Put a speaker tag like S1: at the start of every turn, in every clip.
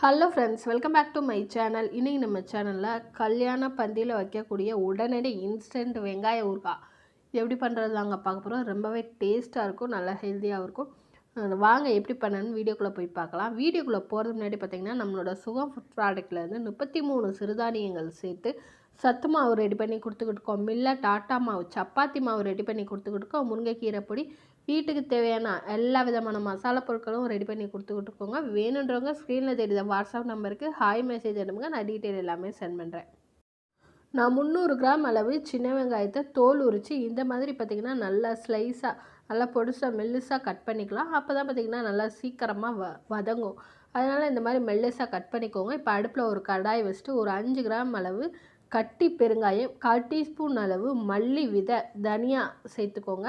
S1: Hello friends welcome back to my channel இன்றைக்கி நம்ம சேனலில் கல்யாண பந்தியில் வைக்கக்கூடிய உடனடி இன்ஸ்டன்ட் வெங்காய ஊறுகாய் எப்படி பண்ணுறது தாங்க பார்க்க போகிறோம் ரொம்பவே டேஸ்ட்டாக இருக்கும் நல்லா ஹெல்த்தியாகவும் இருக்கும். வாங்க எப்படி பண்ணணும்னு வீடியோக்குள்ளே போய் பார்க்கலாம். வீடியோக்குள்ளே போகிறது முன்னாடி பார்த்திங்கன்னா நம்மளோட சுகம் ஃபுட் ப்ராடக்ட்லேருந்து முப்பத்தி மூணு சிறுதானியங்கள் சேர்த்து சத்து மாவு ரெடி பண்ணி கொடுத்துக்கிட்டு மில்ல டாட்டா மாவு சப்பாத்தி மாவு ரெடி பண்ணி கொடுத்துக்கிட்டு முருங்கைக்கீரை பொடி வீட்டுக்கு தேவையான எல்லா விதமான மசாலா பொருட்களும் ரெடி பண்ணி கொடுத்துக்கிட்டுருக்கோங்க வேணுன்றவங்க ஸ்க்ரீனில் தெரியுத வாட்ஸ்அப் நம்பருக்கு ஹாய் மெசேஜ் அனுப்புங்க. நான் டீட்டெயில் எல்லாமே சென்ட் பண்ணுறேன் நான் முந்நூறு கிராம் அளவு சின்ன வெங்காயத்தை தோல் உரித்து இந்த மாதிரி பார்த்திங்கன்னா நல்லா ஸ்லைஸாக நல்லா பொடிசாக மெல்லுசாக கட் பண்ணிக்கலாம். அப்போ தான் பார்த்திங்கன்னா நல்லா சீக்கிரமாக வ வதங்கும். அதனால் இந்த மாதிரி மெல்லுசாக கட் பண்ணிக்கோங்க. இப்போ அடுப்பில் ஒரு கடாய் வச்சுட்டு ஒரு அஞ்சு கிராம் அளவு கட்டி பெருங்காயம் கால் டீஸ்பூன் அளவு மல்லி விதை தனியா சேர்த்துக்கோங்க.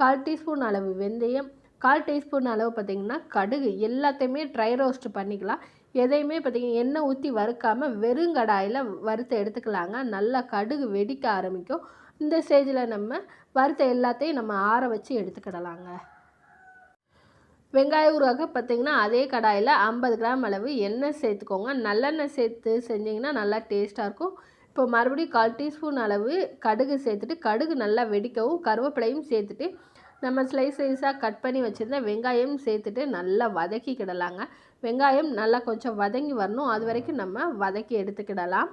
S1: கால் டீஸ்பூன் அளவு வெந்தயம் கால் டீஸ்பூன் அளவு பார்த்திங்கன்னா கடுகு எல்லாத்தையுமே ட்ரை ரோஸ்ட் பண்ணிக்கலாம். எதையுமே பார்த்திங்கன்னா எண்ணெய் ஊற்றி வறுக்காமல் வெறுங்கடாயில் வறுத்து எடுத்துக்கலாங்க. நல்லா கடுகு வெடிக்க ஆரம்பிக்கும். இந்த ஸ்டேஜில் நம்ம வறுத்த எல்லாத்தையும் நம்ம ஆற வச்சு எடுத்துக்கிடலாங்க. வெங்காய ஊறுகாய்க்கு பார்த்தீங்கன்னா அதே கடாயில் ஐம்பது கிராம் அளவு எண்ணெய் சேர்த்துக்கோங்க. நல்லெண்ணெய் சேர்த்து செஞ்சிங்கன்னா நல்லா டேஸ்ட்டாக இருக்கும். இப்போ மறுபடியும் கால் டீஸ்பூன் அளவு கடுகு சேர்த்துட்டு கடுகு நல்லா வெடிக்கவும் கருவேப்பிலையும் சேர்த்துட்டு நம்ம ஸ்லைஸ் ஸ்லைஸாக கட் பண்ணி வச்சுருந்த வெங்காயம் சேர்த்துட்டு நல்லா வதக்கிக்கிடலாங்க வெங்காயம் நல்லா கொஞ்சம் வதங்கி வரணும். அது வரைக்கும் நம்ம வதக்கி எடுத்துக்கிடலாம்.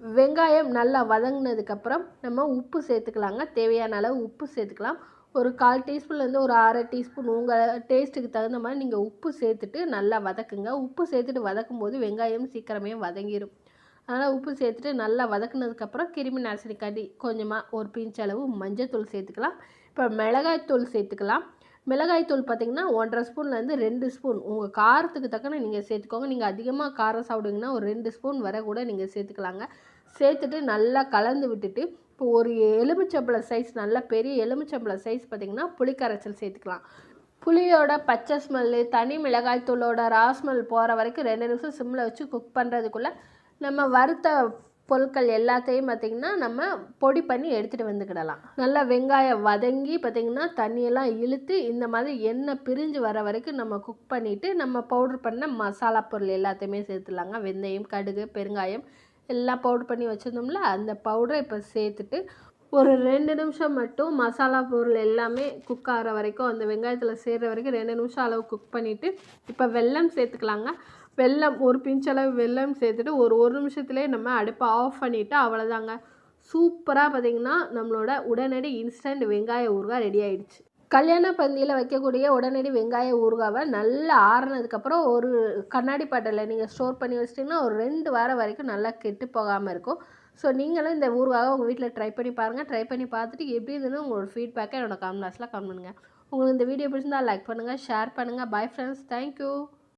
S1: வெங்காயம் நல்லா வதங்கினதுக்கப்புறம் நம்ம உப்பு சேர்த்துக்கலாங்க. தேவையான அளவு உப்பு சேர்த்துக்கலாம். ஒரு கால் டீஸ்பூன்லேருந்து ஒரு அரை டீஸ்பூன் உங்கள் டேஸ்ட்டுக்கு தகுந்த மாதிரி நீங்கள் உப்பு சேர்த்துட்டு நல்லா வதக்குங்க. உப்பு சேர்த்துட்டு வதக்கும் போது வெங்காயம் சீக்கிரமே வதங்கிடும் அதனால் உப்பு சேர்த்துட்டு நல்லா வதக்குனதுக்கப்புறம் கிருமி நாசினி கடி கொஞ்சமாக ஒரு பிஞ்ச் அளவு மஞ்சத்தூள் சேர்த்துக்கலாம். இப்போ மிளகாய் தூள் சேர்த்துக்கலாம். மிளகாய் தூள் பார்த்திங்கன்னா ஒன்றரை ஸ்பூன்லேருந்து ரெண்டு ஸ்பூன். உங்கள் காரத்துக்கு தக்கன நீங்கள் சேர்த்துக்கோங்க. நீங்கள் அதிகமாக காரம் சாப்பிடுங்கன்னா ஒரு ரெண்டு ஸ்பூன் வரை கூட நீங்கள் சேர்த்துக்கலாங்க. சேர்த்துட்டு நல்லா கலந்து விட்டுட்டு இப்போ ஒரு எலுமிச்சம்பழ சைஸ் நல்லா பெரிய எலுமிச்சம்பழ சைஸ் பார்த்திங்கன்னா புளிக்கரைச்சல் சேர்த்துக்கலாம். புளியோட பச்சை ஸ்மெல்லு தனி மிளகாய்த்தூளோட ரா ஸ்மெல் போகிற வரைக்கும் ரெண்டு நிமிஷம் சிம்மில் வச்சு குக் பண்ணுறதுக்குள்ளே நம்ம வறுத்த பொருட்கள் எல்லாத்தையும் பார்த்திங்கன்னா நம்ம பொடி பண்ணி எடுத்துகிட்டு வந்துக்கிடலாம். நல்லா வெங்காயம் வதங்கி பார்த்திங்கன்னா தண்ணியெல்லாம் இழுத்து இந்த மாதிரி எண்ணெய் பிரிஞ்சு வர வரைக்கும் நம்ம குக் பண்ணிவிட்டு நம்ம பவுட்ரு பண்ண மசாலா பொருள் எல்லாத்தையுமே சேர்த்துலாங்க வெந்தயம் கடுகு பெருங்காயம் எல்லாம் பவுட்ரு பண்ணி வச்சுருந்தோம்ல அந்த பவுடரை இப்போ சேர்த்துட்டு ஒரு ரெண்டு நிமிஷம் மட்டும் மசாலா பொருள் எல்லாமே குக் ஆகிற வரைக்கும் அந்த வெங்காயத்தில் சேர்கிற வரைக்கும் ரெண்டு நிமிஷம் அளவு குக் பண்ணிவிட்டு இப்போ வெல்லம் சேர்த்துக்கலாங்க. வெல்லம் ஒரு பிஞ்சளவு வெல்லம் சேர்த்துட்டு ஒரு ஒரு நிமிஷத்துலேயே நம்ம அடுப்பை ஆஃப் பண்ணிவிட்டு அவ்வளோதாங்க சூப்பராக பார்த்திங்கன்னா நம்மளோட உடனடி இன்ஸ்டன்ட் வெங்காய ஊறுகாய் ரெடி ஆயிடுச்சு. கல்யாண பந்தியில் வைக்கக்கூடிய உடனடி வெங்காய ஊறுகாவை நல்லா ஆறுனதுக்கப்புறம் ஒரு கண்ணாடி பாட்டில் நீங்கள் ஸ்டோர் பண்ணி வச்சிட்டிங்கன்னா ஒரு ரெண்டு வாரம் வரைக்கும் நல்லா கெட்டு போகாமல் இருக்கும். ஸோ நீங்களும் இந்த ஊறுகாவை உங்கள் வீட்டில் ட்ரை பண்ணி பாருங்கள் ட்ரை பண்ணி பார்த்துட்டு எப்படி இருந்ததுன்னு உங்களோட ஃபீட்பேக்கை என்னோட கமெண்ட் பாக்ஸில் கமெண்ட் பண்ணுங்கள் உங்களுக்கு இந்த வீடியோ பிடிச்சிருந்தால் லைக் பண்ணுங்கள் ஷேர் பண்ணுங்கள் பை ஃப்ரெண்ட்ஸ் தேங்க்யூ